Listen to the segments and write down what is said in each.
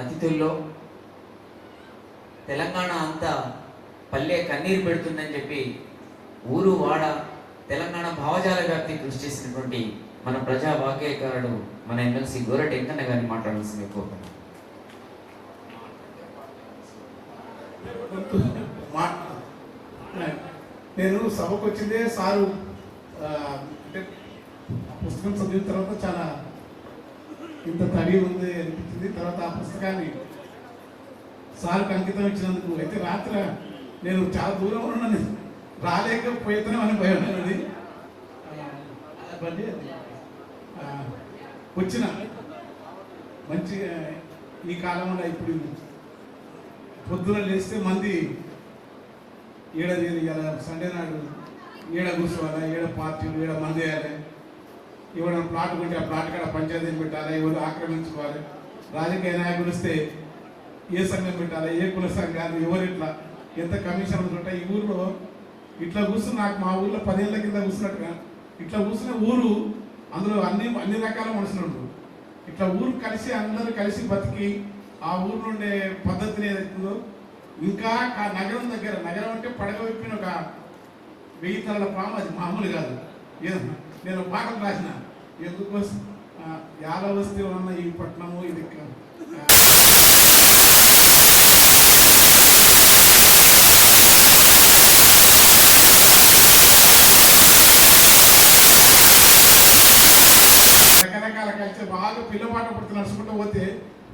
అతిథుల్లో తెలంగాణ అంతా పల్లె కన్నీరు పెడుతుందని చెప్పి ఊరు వాడ తెలంగాణ భావజాల వ్యాప్తి కృషి చేసినటువంటి మన ప్రజా వాక్యకారుడు మన ఎమ్మెల్సీ గోరటి వెంకన్న గారిని మాట్లాడాల్సింది కోరుతున్నాను నేను సభకు వచ్చిందే సారు అంటే పుస్తకం చదివిన తర్వాత చాలా ఇంత తడి ఉంది అనిపించింది. తర్వాత ఆ పుస్తకాన్ని సార్కి అంకితం ఇచ్చినందుకు అయితే రాత్రి నేను చాలా దూరం ఉన్నాను. రాలేకపోతున్నాను అని భయం ఉన్నది. బండి అది. వచ్చిన మంచి ఈ కాలంలో ఇప్పుడు పొద్దున లేస్తే మంది ఏడ ఇవాళ సండే నాడు ఏడ కూర్చోవాలి ఏడ పార్టీలు ఏడ మంది వేయాలి ఇవాళ ప్లాట్ కొంటే ఆ ప్లాట్ కాడ పంచాయతీని పెట్టాలి? ఎవరు ఆక్రమించుకోవాలి? రాజకీయ నాయకులు వస్తే ఏ సంఘం పెట్టాలి? ఏ కుల సంఘాలు? ఎవరు ఇట్లా ఎంత కమిషన్లు ఉంటాయి ఈ ఊర్లో ఇట్లా కూర్చుని నాకు మా ఊర్లో పదేళ్ళ కింద కూర్చున్నట్టుగా. ఇట్లా కూర్చున్న ఊరు అందులో అన్ని అన్ని రకాల మనుషులు ఉంటారు ఇట్లా ఊరు కలిసి అందరూ కలిసి బతికి ఆ ఊరు ఉండే పద్ధతిని ఏదైతుందో ఇంకా నగరం దగ్గర నగరం అంటే పడగ విప్పిన ఒక వెయ్యి తలల పాము అది మామూలు కాదు. ఏదన్నా నేను పాటలు రాసిన. ఎందుకు? యాదవస్తి ఉన్న ఈ పట్టణము ఇది రకరకాల కలిసి బాగా పిల్లపాట పడుతూ నడుచుకుంటూ పోతే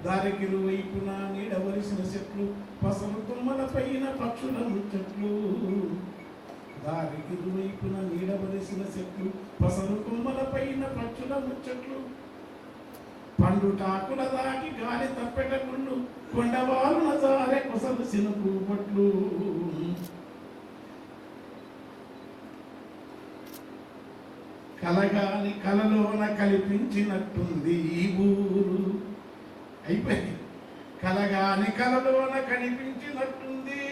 దారికి వైపున నీడవలసిన చెట్లు పసలు తుమ్మల పైన పక్షుల చెట్లు దారికి ఇరువైపున నీడవలసిన చెట్లు పసలు కొమ్మల పైన పక్షుల ముచ్చట్లు. పండు టాకుల దాటి గాలి తప్పెట గుళ్ళు జారే కొసలు సినుకు పట్లు కలగాని కలలోన కనిపించినట్టుంది ఈ ఊరు. అయిపోయింది. కలగాని కలలోన కనిపించినట్టుంది.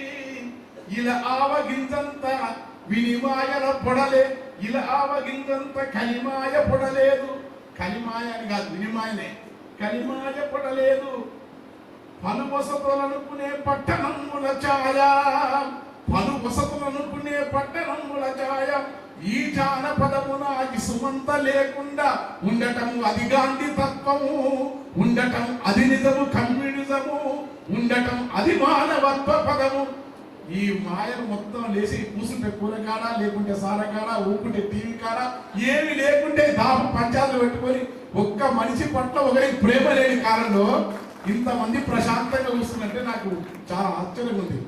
ఇలా ఆవగింజంత వినిమాయల పొడలే ఇలా ఆవగింజంత కలిమాయ పొడలేదు. కలిమాయ అని కాదు వినిమాయనే. కలిమాయ పొడలేదు. పలు వసతులనుకునే పట్టణముల ఛాయ. పలు వసతులనుకునే పట్టణముల ఛాయ. ఈ జానపదమున ఇసుమంత లేకుండా ఉండటం అది గాంధీ తత్వము. ఉండటం అది నిజము కమ్యూనిజము. ఉండటం అది మానవత్వ పదము. ఈ మాయలు మొత్తం లేచి కూసుంటే కూరగాడ లేకుంటే సారగాడ ఊకుంటే టీవీ కాడ ఏమి లేకుంటే దాపు పంచాలు పెట్టుకొని ఒక్క మనిషి పట్ల ఒకరికి ప్రేమ లేని కాలంలో ఇంతమంది ప్రశాంతంగా కూర్చున్నట్టే నాకు చాలా ఆశ్చర్యంగా ఉంది.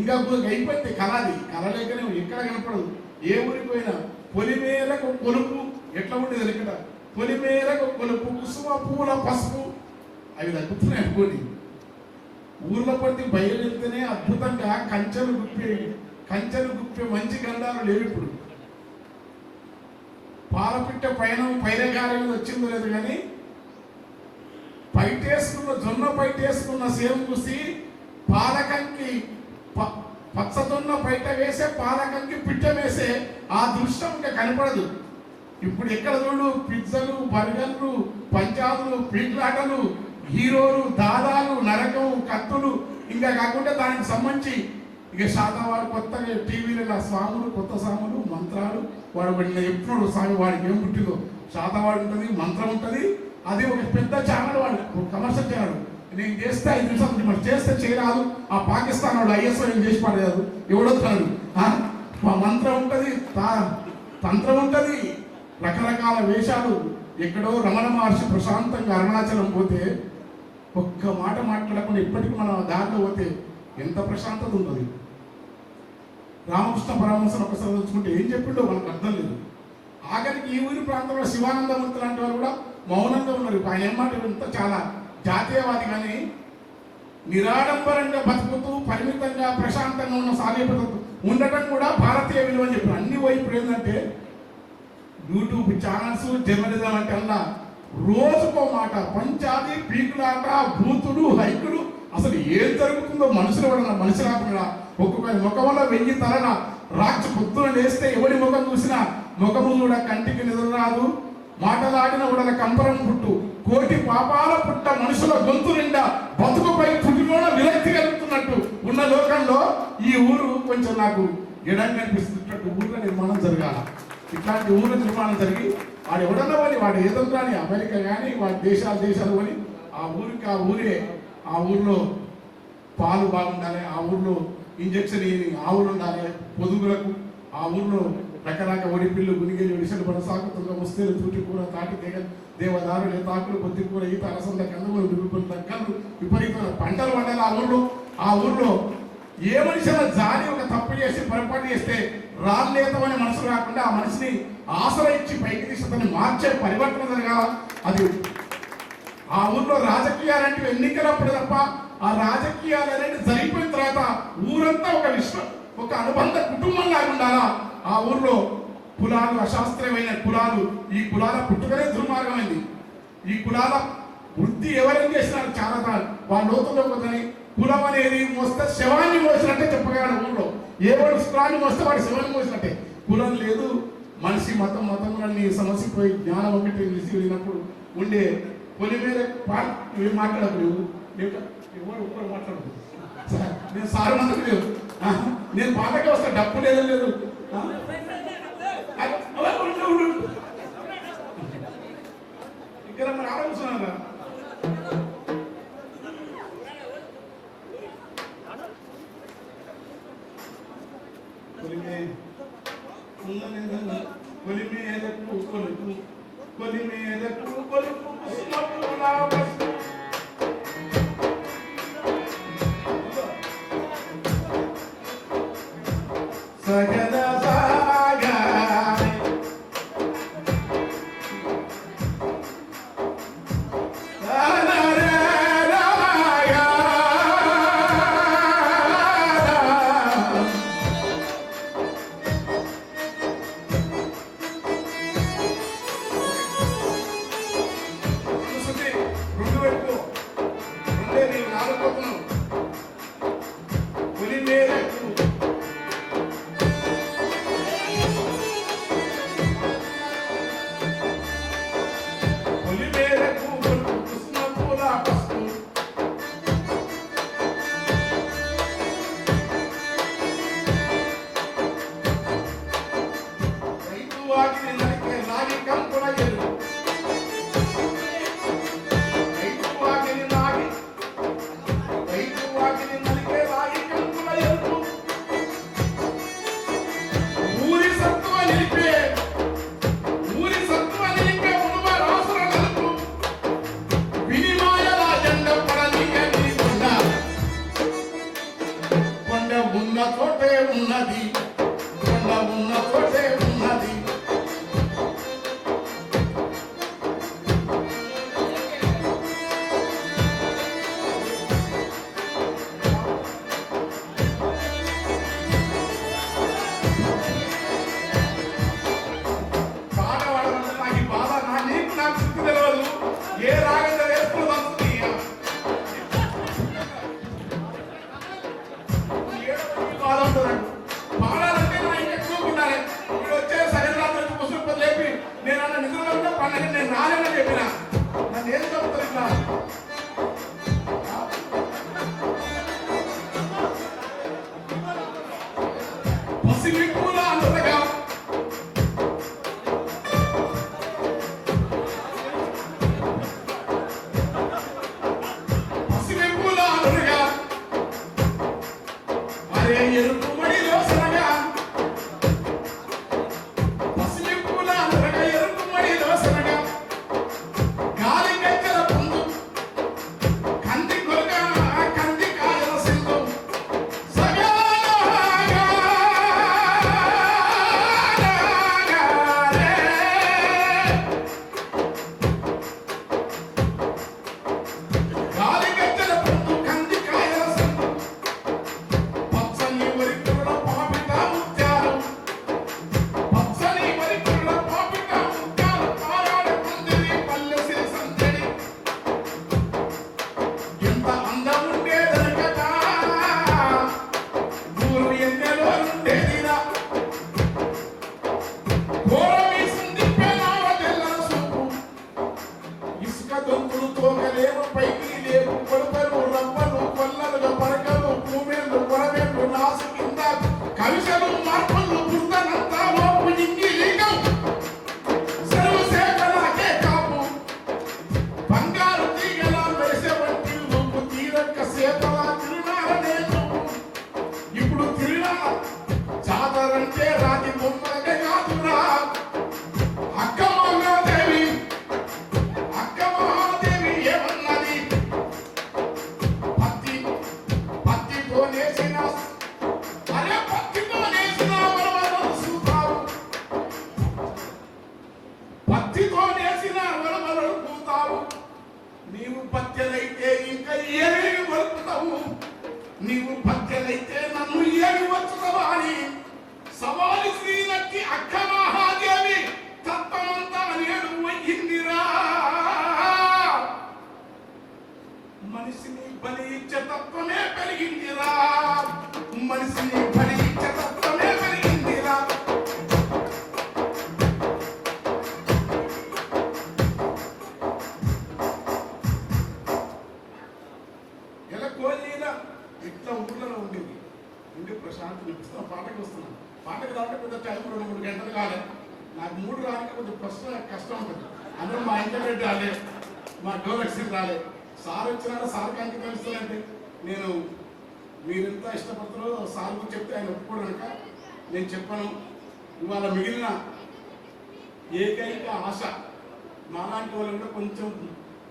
ఇంకా అయిపోయింది అయిపోతే కళ అది కళ లేకనే ఎక్కడ కనపడదు. ఏ ఊరికి పోయినా పొలిమేరకు కొలుపు ఎట్లా ఉండేది ఇక్కడ పొలిమేరకు కొలుపు కుసుమ పూల పసుపు. అవి తగ్గుతున్నాయి అనుకోండి. ఊర్లో పడి బయలుదేరితేనే అద్భుతంగా కంచెలు గుప్పే కంచెలు గుప్పే మంచి గంధాలు లేవు ఇప్పుడు. పాలపిట్ట పైన పైరగారం వచ్చిందో లేదు కానీ పైటేసుకున్న జొన్న పైటేసుకున్న సేమ్ చూసి పాలకంకి ప- పచ్చజొన్న పైట వేసే పాలకంకి పిట్ట వేసే ఆ దృశ్యం ఇంకా కనపడదు. ఇప్పుడు ఎక్కడ చూడు పిజ్జలు బర్గర్లు పంచాదులు పీట్లాటలు హీరోలు దాదాలు నరకం కత్తులు ఇంకా కాకుండా దానికి సంబంధించి ఇక శాతవాడు కొత్తగా టీవీలలో స్వాములు కొత్త స్వాములు మంత్రాలు వాడు ఎప్పుడు స్వామి వాడికి ఏం పుట్టిందో. శాతవాడు ఉంటుంది మంత్రం ఉంటుంది. అది ఒక పెద్ద ఛానల్ వాడు ఒక కమర్షియల్ ఛానల్ నేను చేస్తే ఐదు నిమిషాలు మరి చేస్తే చేయరాదు. ఆ పాకిస్తాన్ వాడు ఐఎస్ఓ ఏం చేసి పడలేదు ఎవడొస్తాడు మా మంత్రం ఉంటుంది తంత్రం ఉంటుంది. రకరకాల వేషాలు. ఎక్కడో రమణ మహర్షి ప్రశాంతంగా అరుణాచలం పోతే ఒక్క మాట మాట్లాడకుండా ఇప్పటికీ మనం దారిలో పోతే ఎంత ప్రశాంతత ఉంటుంది? రామకృష్ణ పరమహంసను ఒకసారి తెలుసుకుంటే ఏం చెప్పిండో మనకు అర్థం లేదు. ఆఖరికి ఈ ఊరి ప్రాంతంలో శివానందమూర్తి లాంటి వారు కూడా మౌనంగా ఉన్నారు. ఆయన ఏం మాట ఇంత చాలా జాతీయవాది కానీ నిరాడంబరంగా బతుకుతూ పరిమితంగా ప్రశాంతంగా ఉన్న సాధ్యపడుతూ ఉండటం కూడా భారతీయ విలువ అని చెప్పారు. అన్ని వైపు ఏంటంటే యూట్యూబ్ ఛానల్స్ జర్నలిజం అంటే అలా రోజుకో మాట పంచాది పీకులాట భూతుడు హైకుడు. అసలు ఏం జరుగుతుందో మనుషులు ఎవడన్నా మనిషి రాకుండా ఒక్కొక్క ముఖంలో వెయ్యి తలన రాక్ష పుత్రులు లేస్తే ఎవడి ముఖం చూసినా ముఖము కూడా కంటికి నిద్ర రాదు మాటలాడిన ఉడల కంపరం పుట్టు. కోటి పాపాల పుట్ట మనుషుల గొంతు నిండా బతుకుపై పుట్టిన విరక్తి కలుగుతున్నట్టు ఉన్న లోకంలో ఈ ఊరు కొంచెం నాకు ఎడం కనిపిస్తున్నట్టు ఊర్ల నిర్మాణం జరగాల. ఇట్లాంటి ఊరు నిర్మాణం జరిగి వాడు ఎవడన్నా వాడి వాడు ఏదో అమెరికా కానీ వాడి దేశాలు దేశాలు పోని ఆ ఊరికి ఆ ఊరే ఆ ఊర్లో పాలు బాగుండాలి ఆ ఊర్లో ఇంజక్షన్ ఇయ్యని ఆవులు ఉండాలి పొదుగులకు ఆ ఊర్లో రకరకాల ఒడిపిల్లు గునిగేలు ఒడిసెలు పడసాకుతుంగా ముస్తేలు తూటికూర తాటి దేగ దేవదారులు తాకులు కొద్దికూర ఈత అలసంద కందులు దుర్గులు దక్కలు విపరీతమైన పంటలు పండాలి ఆ ఊర్లో. ఆ ఊర్లో ఏ మనిషి అయినా జాలి ఒక తప్పు చేసి పొరపాటు చేస్తే రాళ్ళేతమనే మనసు కాకుండా ఆ మనిషిని ఆశ్రయించి పైకి తీసి అతన్ని మార్చే పరివర్తన జరగాల. అది ఆ ఊర్లో రాజకీయాలంటే ఎన్నికలప్పుడు తప్ప ఆ రాజకీయాలు అనేది జరిగిపోయిన తర్వాత ఊరంతా ఒక విశ్వ ఒక అనుబంధ కుటుంబం లాగా ఉండాలా? ఆ ఊర్లో కులాలు అశాస్త్రీయమైన కులాలు ఈ కులాల పుట్టుకనే దుర్మార్గమైంది. ఈ కులాల వృత్తి ఎవరేం చేసినారు? చాలా వాళ్ళ లోతుల్లో పోతని కులం అనేది మోస్తే శవాన్ని మోసినట్టే చెప్పగలడు ఊళ్ళో ఏ వాడు కులాన్ని మోస్తే వాడు శవాన్ని మోసినట్టే. కులం లేదు మనిషి మతం మతములన్నీ సమస్యపోయి జ్ఞానం ఒకటి నిలిచి ఉండే కొన్ని మీద పా- నువ్వు మాట్లాడకు నువ్వు? ఎవరు ఒక్కరు మాట్లాడదు నేను సార్ మందికి లేవు నేను పాటకి వస్తా డప్పు లేదో లేదు. ఇక్కడ మరి ఆలోచిస్తున్నాను Thank you. కొలిమే ఉన్నదెందన కొలిమేలకు కొలుపు కొలిమేలకు కొలుపు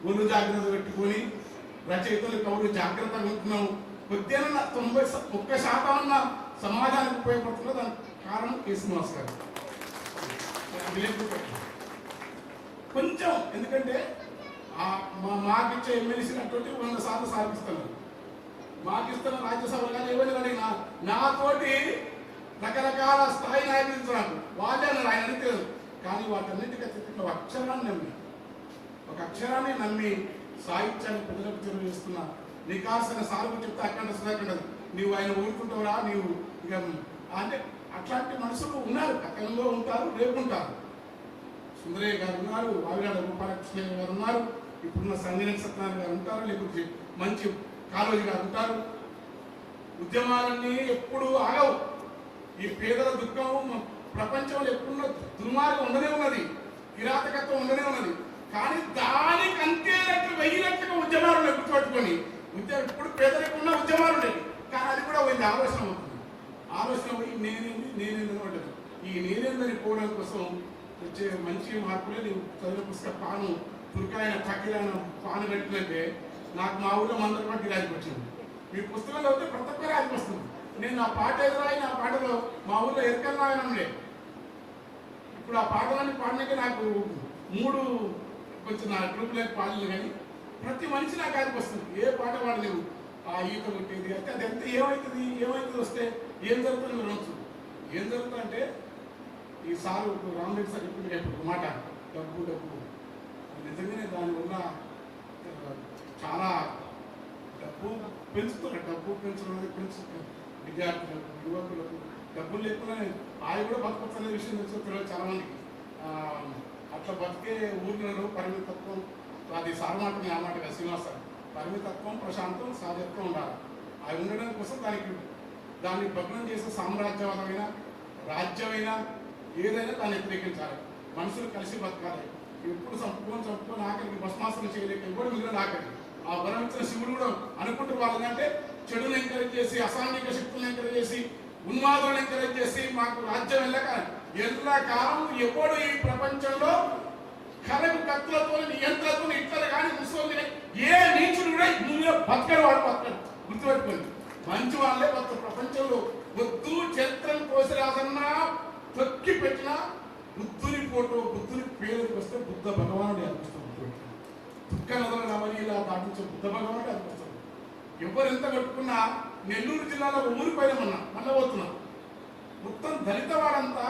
ముందు జాగ్రత్త పెట్టుకొని రచయితలు కవులు జాగ్రత్తగా ఉంటున్నాం కొద్దిగా తొంభై ముప్పై శాతం ఉన్న సమాజానికి ఉపయోగపడుతున్న దానికి కారణం కే శ్రీనివాస్ గారు. కొంచెం ఎందుకంటే ఆ మా మాకిచ్చే ఎమ్మెల్సీ అటువంటి వంద శాతం సాధిస్తాను మాకిస్తున్న రాజ్యసభ కానీ ఎవరిని అడిగినా నాతోటి రకరకాల స్థాయి నాయకులు నాకు వాళ్ళే అన్నారు ఆయన అడిగితే కానీ వాటన్నిటికీ అత్యంత అక్షరాన్ని నమ్మినా ఒక అక్షరాన్ని నమ్మి సాహిత్యాన్ని ప్రజలకు తెలియజేస్తున్న నికాసిన సార్లు చెప్తే అక్కడ సుధాకండి నీవు ఆయన ఊరుకుంటావురా నీవు ఇక అంటే అట్లాంటి మనుషులు ఉన్నారు పక్కనలో ఉంటారు రేపు ఉంటారు. సుందరయ్య గారు ఉన్నారు ఆవిరాడ గోపాలకృష్ణయ్య గారు ఉన్నారు ఇప్పుడున్న సంజన సత్యనారాయణ గారు ఉంటారు లేకపోతే మంచి కాళోజీ గారు ఉంటారు. ఉద్యమాలన్నీ ఎప్పుడు ఆగవు. ఈ పేదల దుఃఖం ప్రపంచంలో ఎప్పుడున్న దుర్మార్గం ఉండనే ఉన్నది కిరాతకత్వం ఉండనే ఉన్నది. కానీ దానికి అంతే రెట్లు వెయ్యి రెట్లుగా ఉద్యమాలు ఉన్నాయి గుర్తుపెట్టుకొని ఉద్యమం ఇప్పుడు పేదలకు ఉన్న ఉద్యమాలు ఉన్నాయి కానీ అది కూడా పోయింది ఆలోచన అవుతుంది. ఆలోచన పోయి నేనేంది నేనేంది అని ఈ నేనేందని పోవడం కోసం వచ్చే మంచి మార్పులే నీవు చదివిన పుస్తక పాను తుర్కాయన చక్కెరైన పాను కట్టినట్టే నాకు మా ఊళ్ళో మందరి పాటు గిరాజీకి వచ్చింది. మీ పుస్తకం చదివితే ప్రతి ఒక్క రాజుకి వస్తుంది. నేను నా పాట ఎదురాయి నా పాటలో మా ఊళ్ళో ఎరకల్ నాయన ఉండే. ఇప్పుడు ఆ పాటలన్నీ పాడినాకే నాకు మూడు కొంచెం నా గ్రూప్లోకి పాడలేదు కానీ ప్రతి మనిషి నాకు అది వస్తుంది. ఏ పాట పాడలేవు. ఆ ఈత కొట్టేది అంటే అది ఎంత ఏమవుతుంది ఏమవుతుంది వస్తే ఏం జరుగుతుంది మీరు అనొచ్చు. ఏం జరుగుతుంది అంటే ఈ సారు రామరెడ్డి సార్ చెప్పింది ఒక మాట డబ్బు డబ్బు. నిజంగానే దానివల్ల చాలా డబ్బు పెంచుతున్నారు. డబ్బు పెంచడం అనేది పెంచుతున్నారు విద్యార్థులకు యువకులకు డబ్బులు లేకుండా ఆయన కూడా బతకొచ్చు అనే విషయం తెలుసు తెలియదు చాలా మందికి అట్లా బతికే ఊర్లలో పరిమితత్వం అది సారనాటం అన్నమాట ఆ కదా పరిమితత్వం ప్రశాంతం సాధ్యత్వం ఉండాలి. అవి ఉండడం కోసం దానికి దాన్ని భగ్నం చేసే సామ్రాజ్యవాదమైన రాజ్యమైనా ఏదైనా దాన్ని వ్యతిరేకించాలి. మనుషులు కలిసి బతకాలి. ఎప్పుడు చంపుకొని చంపుకొని ఆకలికి భస్మాసనం చేయలేక ఎవరు మిగిలిన ఆకలి? ఆ వరం ఇచ్చిన శివుడు కూడా అనుకుంటూ వాళ్ళంటే చెడుని ఎంకరేజ్ చేసి అసాంఘిక శక్తులను ఎంకరేజ్ చేసి ఉన్మాదులను ఎంకరేజ్ చేసి మాకు రాజ్యం వెళ్ళక ఎంతకాలం ఎప్పుడు ఈ ప్రపంచంలో కరెంట్ కత్తులతో నియంత్రణతో ఇట్లా కానీ ముసలి ఏ నీచుడు కూడా భూమిలో బతకడు వాడు బతకడు. గుర్తుపెట్టుకోండి. మంచి వాళ్ళే బతక ప్రపంచంలో వద్దు చరిత్రను కోసిరాదన్నా తొక్కి పెట్టిన బుద్ధుని ఫోటో బుద్ధుని పేరుకి వస్తే బుద్ధ భగవానుడు అనిపిస్తుంది దుఃఖ నదుల నవనీలా పాటించే బుద్ధ భగవానుడు అనిపిస్తుంది ఎవరు ఎంత కట్టుకున్నా నెల్లూరు జిల్లాలో ఊరి పైన ఉన్నా మళ్ళీ పోతున్నా. మొత్తం దళిత వాడంతా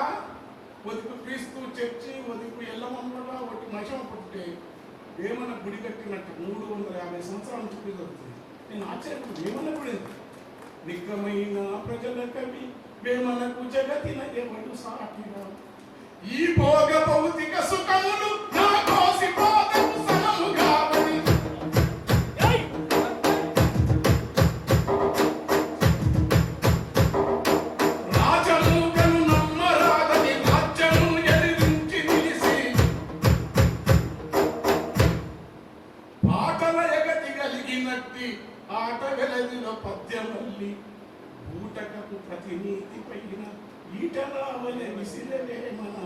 ఒదిపు క్రీస్తు చర్చి ఒదిపు ఎల్లమ్మగా ఒకటి మషం పుట్టే వేమన గుడి కట్టినట్టు మూడు వందల యాభై సంవత్సరాల నుంచి పూజ జరుగుతుంది నేను ఆశ్చర్యపోతుంది వేమన గుడి నిగ్గమైన ప్రజల కవి వేమనకు జగతిన ఎవడు సాటిరా ఈ భోగ భౌతిక సుఖములు నా కోసి ఈటరావలె విసిరవేమన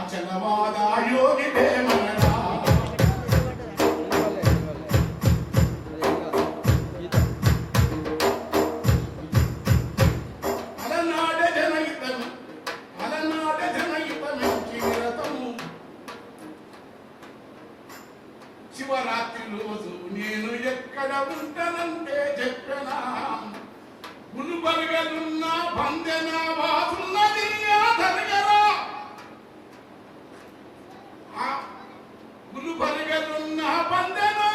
అచలవాద యోగి వేమనరా అలనాడ ఉన్న బలిగలున్న పందెను.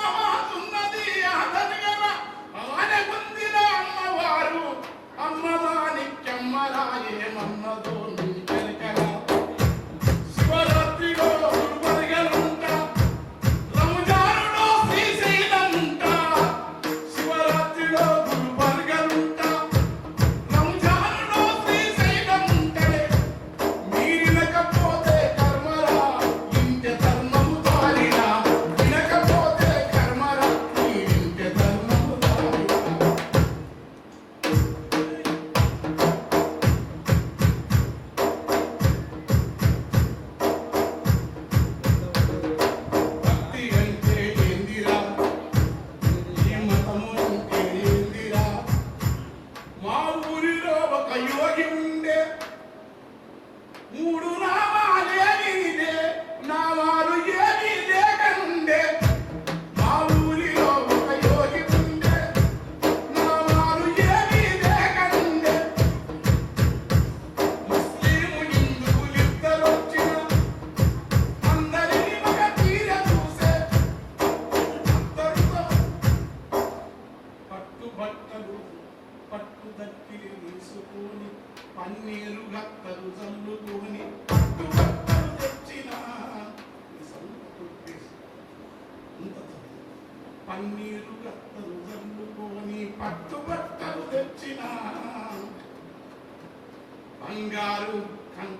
బంగారు కం-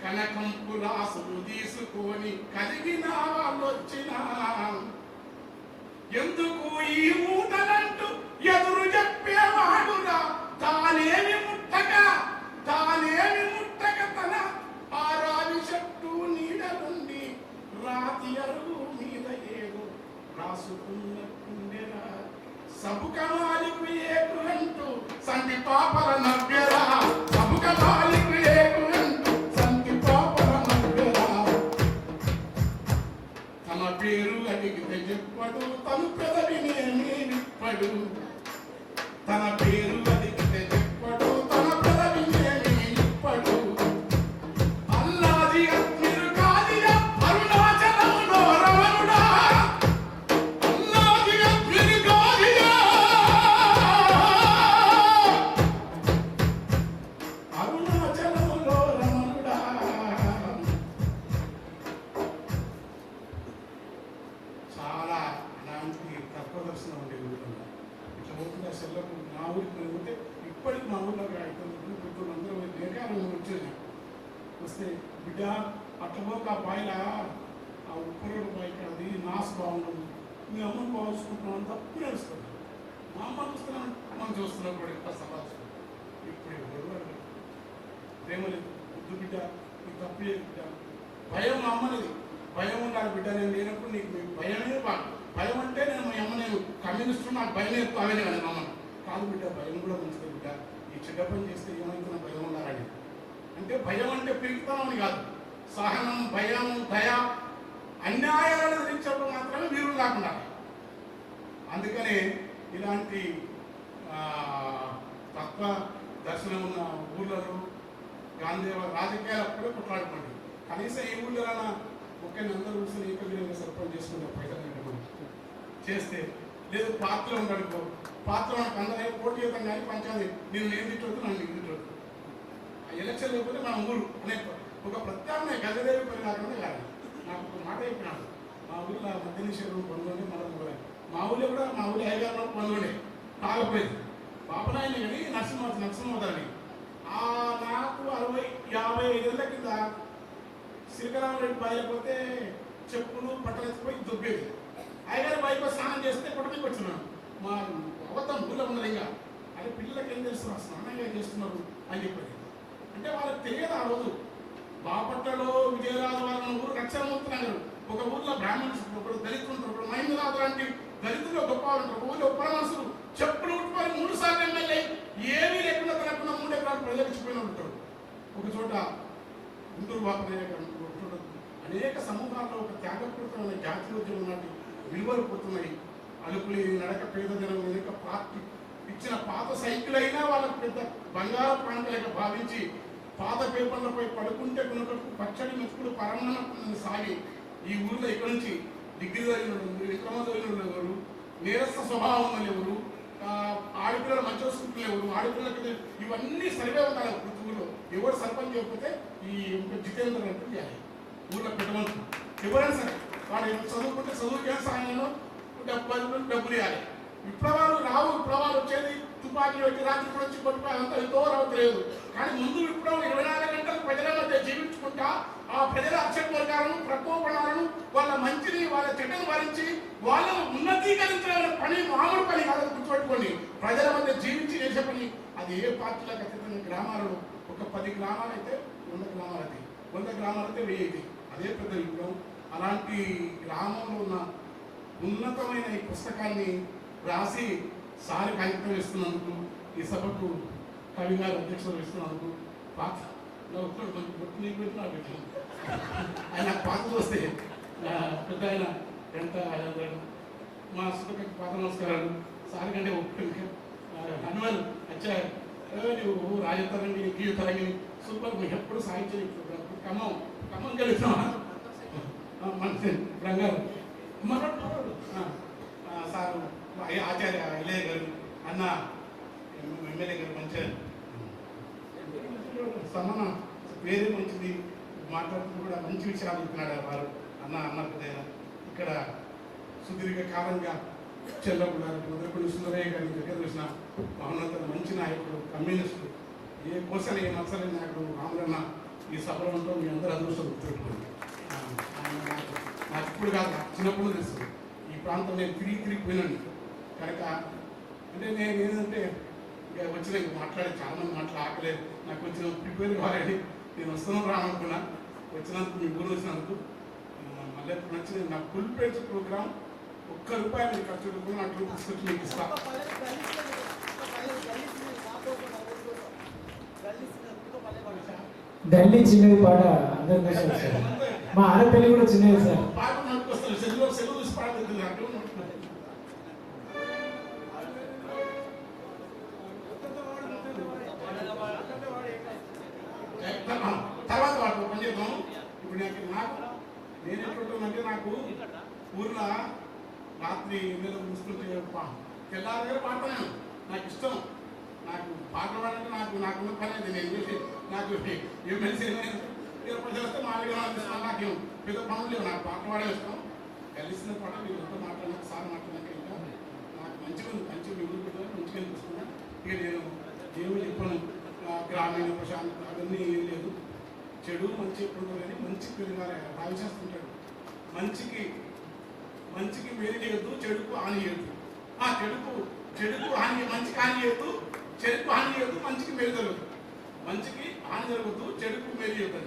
కనకంపు రాసులు తీసుకొని కలిగిన వాళ్ళు వచ్చిన ఎందుకు ఈ మూటలంటూ ఎదురు చెప్పేవాడురా? తానేమి ముట్టక తానేమి ముట్టక తన ఆరావి చెట్టు నీడ నుండి రాతి అరుగు మీద ఏదో రాసుకున్నట్టుండెరా సబుకమాలికు మాలికు ఏకు అంటూ సంటి పాపల నవ్యరా తన పేరు అడిగితే చెప్పడు తను పెదవినేమి విప్పడు అమ్మ నాకు భయం ఎక్కువ కదా మా కాదు బిడ్డ భయం కూడా మంచిది బిడ్డ. ఈ చెడ్డ పని చేస్తే ఏమైతుందో భయం ఉండాలని అంటే భయం అంటే పిరికితనం కాదు. సహనం భయం దయ అన్యాయాలను ఎదిరించడం మాత్రమే వీరులు కాకుండా. అందుకనే ఇలాంటి ఆ, తక్కువ దర్శనం ఉన్న ఊళ్ళలో గాంధీ రాజకీయాలు అప్పుడే కొట్లాడుకోండి. కనీసం ఈ ఊళ్ళో ఒకే అందరూ కూర్చొని ఏకగ్రీవంగా సర్పంచ్ చేసుకుంటే పైసలు చేస్తే లేదు పాత్ర ఉండడుకో పాత్ర మనకు అందరూ పోటీ యొక్క కానీ పంచాయతీ. నేను నేను తిట్టొద్దు నన్ను నేను తిట్టొద్దు. ఆ ఎలక్షన్ లేకపోతే మన ఊరు అనే ఒక ప్రత్యామ్నాయ గజదేవి పని కాకుండా కాదు. నాకు ఒక మాట చెప్పినాడు. మా ఊళ్ళో మధ్య నిషేధం పనులని మనం కూడా మా ఊళ్ళో కూడా మా ఊళ్ళో అయ్యగారు పొందండి తాగపోయింది పాపనాయని కానీ నరసింహ నరసింహవదాన్ని ఆ నాకు అరవై యాభై ఐదేళ్ళ కింద శ్రీకరామరెడ్డి బయలుపోతే చెప్పులు పట్టలేకపోయి దుబ్బేది. అయ్యగారు బయట స్నానం చేస్తే కొట్టడానికి వచ్చినాను మా అవతం ఊళ్ళో ఉన్నది ఇంకా అదే పిల్లలకి ఏం తెలుసు? స్నానంగా చేస్తున్నారు? అని చెప్పారు అంటే వాళ్ళకి తెలియదు ఆ రోజు. బాపట్లలో విజయరాజు వాళ్ళ ఊరు రక్షణమూర్తి నగరు ఒక ఊర్లో బ్రాహ్మణులు ఒకడు దళితులు ఉంటారు. ఒకడు మహిళరాజు లాంటి దళితులు గొప్ప ఉంటారు. ఒక ఊళ్ళో ఉప చెప్పులు ఉట్టుకొని మూడు సార్లు ఎమ్మెల్యే ఏమీ లేకుండా తనకున్న మూడు ఎకరాలు ప్రజలకు ఇచ్చిపోయిన ఉంటారు. ఒక చోట గుంటూరు బాపనయ్య ఒక చోట అనేక సమూహాల్లో ఒక త్యాగపూరితమైన ఉద్యమం లాంటి విలువలు పోతున్నాయి అలుపులి నడక పేద జనం వెనుక పార్టీ ఇచ్చిన పాత సైకిల్ అయినా వాళ్ళకు పెద్ద బంగారు ప్రాంతాలుగా భావించి పాత పేపర్లపై పడుకుంటే కొనుకకు పచ్చడి మెచ్చుకుడు పరమాణం సాగి ఈ ఊరిలో ఇక్కడి నుంచి డిగ్రీ చదివిన వాళ్ళు ఎవరు, నీరస స్వభావం లేవరు ఎవరు ఆడపిల్లలు మంచి వస్తుంటే ఎవరు ఆడపిల్లలకి ఇవన్నీ సర్వే ఉండాలి ప్రతి ఊళ్ళో ఎవరు సర్పంచ్ చెప్పితే ఈ జితేంద్ర అంటే ఊళ్ళో పెట్టమని ఎవరైనా సరే వాడు ఎంత చదువుకుంటే చదువుకే సాయంలో డబ్బు డబ్బులు ఇవ్వాలి. విప్లవాలు రావు విప్లవాలు వచ్చేది తుపాకీలు వచ్చి రాత్రి కూడా వచ్చి కొట్టుకో అంతా ఎంతో రావట్లేదు కానీ ముందు విప్లవం ఇరవై నాలుగు గంటలు ప్రజల మధ్య జీవించుకుంటా ఆ ప్రజల అక్షర వర్గాలను ప్రకోపణాలను వాళ్ళ మంచిని వాళ్ళ చెడ్డను భరించి వాళ్ళను ఉన్నతీకరించడం పని మామూలు పని కాదని గుర్తుపెట్టుకోండి. ప్రజల మధ్య జీవించి చేసే పని అది ఏ పార్టీలకు అతీతంగా గ్రామాలలో ఒక పది గ్రామాలు అయితే వంద గ్రామాలు అది వంద గ్రామాలు అయితే. వెయ్యి అదే పెద్ద విప్లవం అలాంటి గ్రామంలో ఉన్న ఉన్నతమైన ఈ పుస్తకాన్ని రాసి సారి కాగితం ఇస్తున్నందుకు ఈ సభకు కవి గారు అధ్యక్షులు ఇస్తున్నందుకు పాత ఒక్కడు కొంచెం గుర్తు నీకు పెట్టిన ఆయన పాత చూస్తే పెద్ద ఆయన ఎంత మా సుఖకి పాత నమస్కారాలు. సారి కంటే ఒక్క హనుమాన్ అచ్చా ఏ నువ్వు రాజతరంగి గీతరంగి సూపర్ మీకు ఎప్పుడు సాహిత్యం చెప్తున్నావు. ఖమ్మం ఖమ్మం గెలుస్తామా మంచి రంగారు. మరొకడు సారు ఆచార్య ఇలయ్య గారు అన్న ఎమ్మెల్యే గారు మంచిగా సమాన వేరే మంచిది మాట్లాడుతూ కూడా మంచి విషయాలు చెప్పినాడు వారు అన్న అన్నారు ఇక్కడ సుదీర్ఘ కాలంగా చెల్లప్పుడు గారు మొదలుకొని సుందరయ్య గారి దగ్గర చూసిన మహోన్నత మంచి నాయకుడు కమ్యూనిస్టులు ఏ కోసలే ఏ మత్సలే నాయకుడు రాములన్న ఈ సభలో మీ అందరూ అదృష్టం గుర్తుపెట్టుకోండి. నాకు ఇప్పుడు కాదు నాకు చిన్నప్పుడు తెలుసు ఈ ప్రాంతం నేను తిరిగి తిరిగి పోయినాను కనుక అంటే నేను ఏంటంటే ఇక వచ్చిన ఇంక మాట్లాడే చాలా మంది మాటలు ఆకలేదు నాకు వచ్చిన ప్రిపేర్ కావాలని నేను వస్తున్నాను రానుకున్నా వచ్చినందుకు మీ ఊరు వచ్చినందుకు మళ్ళీ ఎప్పుడు నచ్చిన నా ఫుల్ పేజ్ ప్రోగ్రామ్ ఒక్క రూపాయి మీరు ఖర్చు పెట్టుకుని నాకు తీసుకొచ్చి మీకు ఇస్తా ఢిల్లీ చిన్నది పాట అందరి మా ఆడపల్లి కూడా చిన్నది సార్. నాకు వస్తుంది. సెలవు సెలవు చూసి పాడుతుంది నాకు తర్వాత వాడు పని చేద్దాం. ఇప్పుడు నాకు నాకు నేను ఎట్లుంటానంటే నాకు ఊర్లో రాత్రి ఎన్నెల చూస్తుంటే తెల్లారి దగ్గర పాడతాను. నాకు ఇష్టం. నాకు నాకు పని అది. నేను ఎమ్మెల్సీ ప్రజలు వస్తే మా దగ్గర అనిపిస్తున్నాను నాకు పనులు లేవు. నాకు పాట పాడే ఇష్టం. కలిసిన పాట మీరు ఎంతో మాట్లాడినా సార్ మాట్లాడినాక ఇంకా నాకు మంచిగా ఉంది. మంచిగా మీ ఊరు మంచిగా అనిపిస్తున్నా ఇక నేను దేవుడు చెప్పాను. గ్రామీణ ప్రశాంతత అవన్నీ ఏం లేదు. చెడు మంచి ఎప్పుడు కానీ మంచి పెరిగారు భావిచేస్తుంటాడు మంచికి మంచికి మేలు చేయొద్దు చెడుకు హాని చేయొద్దు. ఆ చెడుకు చెడుకు హాని మంచికి హాని చేయొద్దు చెడుకు హాని చేయొద్దు మంచికి మేలు జరగదు. మంచికి హాని జరగద్దు చెడుకు మేలు చేయొద్దు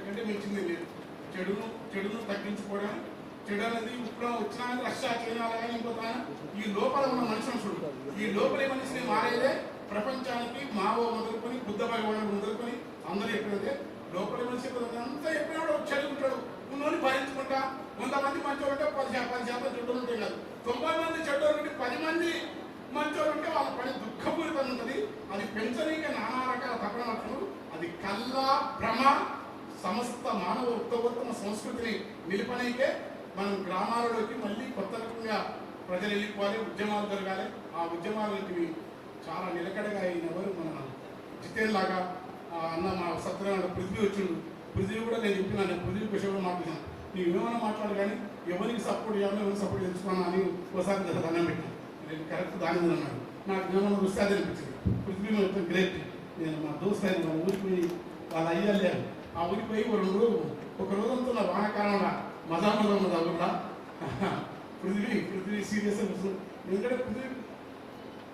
అంతకంటే మించింది లేదు. చెడును చెడును తగ్గించుకోవడం చెడు అనేది ఇప్పుడు వచ్చినా రష్యా చైనా అలాగే ఇంకొక ఈ లోపల ఉన్న మనుషులను చూడు. ఈ లోపల మనిషిని మారేదే ప్రపంచానికి మావో మొదలుకొని బుద్ధ భగవానుడు మొదలుకొని అందరూ ఎక్కడైతే లోపల మనిషి అంతా ఒక చెడు ఉంటాడు. ఉన్నోని భరించుకుంటా. కొంతమంది మంచోళ్ళు ఉంటే పది పది శాతం చెడ్డలు ఉంటాయి కాదు. తొంభై మంది చెడ్డలు ఉంటే పది మంది మంచోళ్ళు ఉంటే వాళ్ళ పని దుఃఖపూరితం ఉంటుంది. అది పెంచనీక నానా రకాల తపన అది కల్లా భ్రమ సమస్త మానవ ఉత్తమోత్తమ సంస్కృతిని నిలిపనైతే మనం గ్రామాలలోకి మళ్ళీ కొత్త రకంగా ప్రజలు వెళ్ళిపోవాలి ఉద్యమాలు జరగాలి. ఆ ఉద్యమాలకి చాలా నిలకడగా అయిన ఎవరు మన జితేన్ లాగా అన్న మా సత్యనారాయణ పృథ్వీ వచ్చిండు. పృథ్వీ కూడా నేను చెప్పినా నేను పృథ్వీ విషయం కూడా మాట్లాడాను. నీవు ఏమైనా మాట్లాడు కానీ ఎవరికి సపోర్ట్ చేయాలో ఎవరికి సపోర్ట్ చేసుకున్నా అని ఒకసారి దండం పెట్టాను. నేను కరెక్ట్ దాని మీద అన్నాడు. నాకు ఏమైనా వస్తే అనిపించింది. పృథ్వీ మొత్తం గ్రేట్. నేను మా దోస్త్ అయిన మా ఊరికి వాళ్ళ అయ్యాలి ఆ ఊరిపోయి పోయి ఒక రెండు ఒక రోజు అంతా వానాకాలంలో మజా మజా ఉన్నది ఆ పృథ్వీ పృథ్వీ సీరియస్ అనిపిస్తుంది ఎందుకంటే పృథ్వీ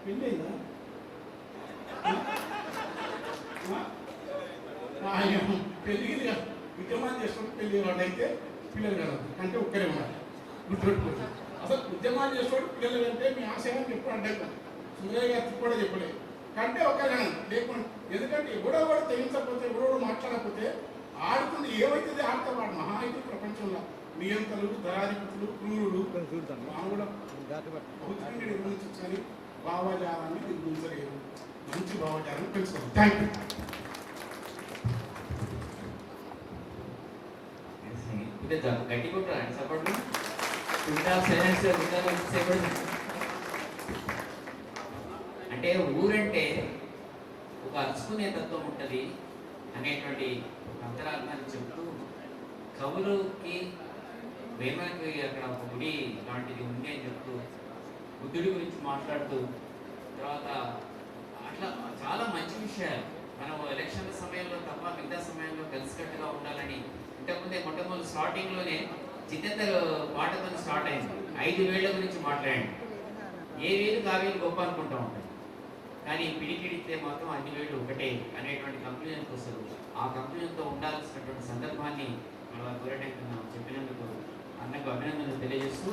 పెళ్ళి అయిందా ఆయన పెళ్ళికి ఉద్యమాలు చేసుకుంటే పెళ్ళి వాడు అయితే పిల్లలు కదా. అంటే ఒక్కరే ఉన్నారు. గుర్తుపెట్టుకోండి. అసలు ఉద్యమాలు చేసుకోవడం పిల్లలు అంటే మీ ఆశయం ఎప్పుడు అడ్డంగా. సుందరయ్య గారు కూడా చెప్పలేదు. కంటే ఒక్కరే లేకుండా ఎందుకంటే ఎవడో కూడా తెగించకపోతే ఎవడో మాట్లాడకపోతే ఆడుతుంది. ఏమైతుంది? ఆడితే వాడు మహా అయితే ప్రపంచంలో నియంతలు దళాధిపతులు క్రూరుడు మామూలు భావజాలాన్ని నిర్మించలేరు మంచి భావజాలాన్ని పెంచుకోవాలి థ్యాంక్ యూ ఇదే గట్టి కొట్టరా సపోర్ట్ క్వింటాల్ సైలెన్స్ క్వింటాల్ సేపటి అంటే ఊరంటే ఒక అరుచుకునే తత్వం ఉంటుంది అనేటువంటి అంతరార్థాన్ని చెప్తూ కవులకి వేమకి అక్కడ ఒక గుడి లాంటిది ఉంది అని చెప్తూ బుద్ధుడి గురించి మాట్లాడుతూ తర్వాత అట్లా చాలా మంచి విషయాలు. మనం ఎలక్షన్ల సమయంలో తప్ప మిగతా సమయంలో కలిసికట్టుగా ఉండాలని ఇంతకుముందే మొట్టమొదటి స్టార్టింగ్లోనే జితేందర్ పాటతో స్టార్ట్ అయింది. ఐదు వేళ్ళ గురించి మాట్లాడండి ఏ వేలు కావేలు గొప్ప అనుకుంటా ఉంటాం కానీ పిడికిడితే మాత్రం అన్ని వేళ్ళు ఒకటే అనేటువంటి కంక్లూజన్కి వస్తారు ఆ కంక్లూజన్తో ఉండాల్సినటువంటి సందర్భాన్ని మన గోరటెంక చెప్పినందుకు అన్నకు అభినందనలు తెలియజేస్తూ